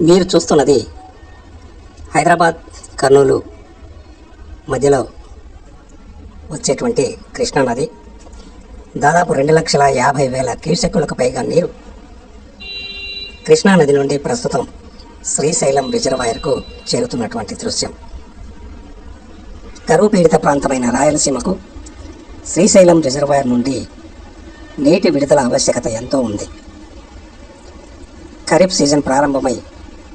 మీరు చూస్తున్నది హైదరాబాద్ కర్నూలు మధ్యలో వచ్చేటువంటి కృష్ణానది దాదాపు రెండు లక్షల యాభై వేల క్యూసెక్కులకు పైగా నీరు కృష్ణా నది నుండి ప్రస్తుతం శ్రీశైలం రిజర్వాయర్కు చేరుతున్నటువంటి దృశ్యం. కరువు పీడిత ప్రాంతమైన రాయలసీమకు శ్రీశైలం రిజర్వాయర్ నుండి నీటి విడుదల ఆవశ్యకత ఎంతో ఉంది. ఖరీఫ్ సీజన్ ప్రారంభమై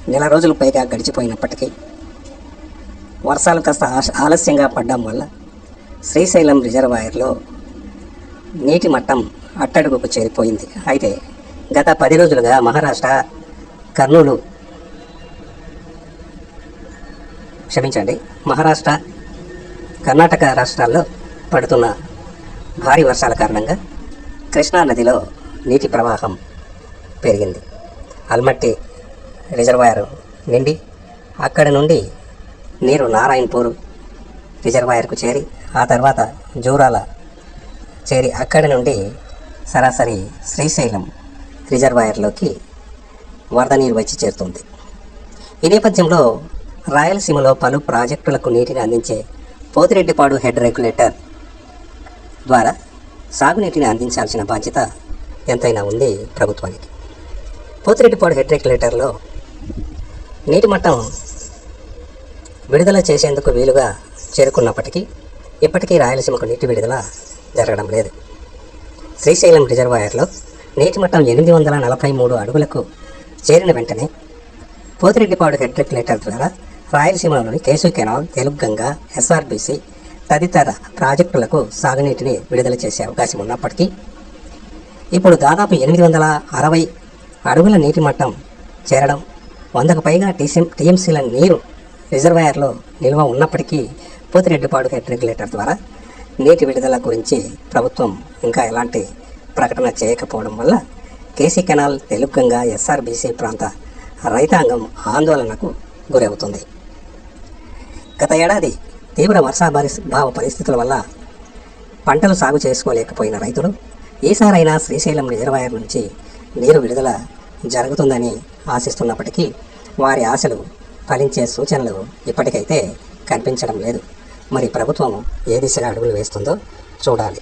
నెల రోజులు పైగా గడిచిపోయినప్పటికీ వర్షాలు కాస్త ఆలస్యంగా పడడం వల్ల శ్రీశైలం రిజర్వాయర్లో నీటి మట్టం అట్టడుగుకు చేరిపోయింది. అయితే గత పది రోజులుగా మహారాష్ట్ర కర్నూలు క్షమించండి మహారాష్ట్ర కర్ణాటక రాష్ట్రాల్లో పడుతున్న భారీ వర్షాల కారణంగా కృష్ణా నదిలో నీటి ప్రవాహం పెరిగింది. అల్మట్టి రిజర్వాయర్ నిండి అక్కడ నుండి నీరు నారాయణపూర్ రిజర్వాయర్కు చేరి ఆ తర్వాత జూరాల చేరి అక్కడి నుండి సరాసరి శ్రీశైలం రిజర్వాయర్లోకి వరద నీరు వచ్చి చేరుతుంది. ఈ నేపథ్యంలో రాయలసీమలో పలు ప్రాజెక్టులకు నీటిని అందించే పోతిరెడ్డిపాడు హెడ్ రెగ్యులేటర్ ద్వారా సాగునీటిని అందించాల్సిన బాధ్యత ఎంతైనా ఉంది ప్రభుత్వానికి. పోతిరెడ్డిపాడు హెడ్ రెగ్యులేటర్లో నీటి మట్టం విడుదల చేసేందుకు వీలుగా చేరుకున్నప్పటికీ ఇప్పటికీ రాయలసీమకు నీటి విడుదల జరగడం లేదు. శ్రీశైలం రిజర్వాయర్లో నీటి మట్టం ఎనిమిది వందల నలభై మూడు అడుగులకు చేరిన వెంటనే పోతిరెడ్డిపాడు హెడ్ రెగ్యులేటర్ ద్వారా రాయలసీమలోని KC canal Telugu Ganga SRBC తదితర ప్రాజెక్టులకు సాగునీటిని విడుదల చేసే అవకాశం ఉన్నప్పటికీ ఇప్పుడు దాదాపు ఎనిమిది వందల అరవై అడుగుల నీటి మట్టం చేరడం వందకు పైగా టీసీఎం టీఎంసీల నీరు రిజర్వాయర్లో నిల్వ ఉన్నప్పటికీ పోతిరెడ్డిపాడు హెడ్ రెగ్యులేటర్ ద్వారా నీటి విడుదల గురించి ప్రభుత్వం ఇంకా ఎలాంటి ప్రకటన చేయకపోవడం వల్ల కేసీ కెనాల్ తెలుగంగా ఎస్ఆర్బీసీ ప్రాంత రైతాంగం ఆందోళనకు గురవుతుంది. గత ఏడాది తీవ్ర వర్షాభారి భావ పరిస్థితుల వల్ల పంటలు సాగు చేసుకోలేకపోయిన రైతులు ఈసారైనా శ్రీశైలం రిజర్వాయర్ నుంచి నీరు విడుదల జరుగుతుందని ఆశిస్తున్నప్పటికీ వారి ఆశలు ఫలించే సూచనలు ఇప్పటికైతే కనిపించడం లేదు. మరి ప్రభుత్వం ఏ దిశగా అడుగులు వేస్తుందో చూడాలి.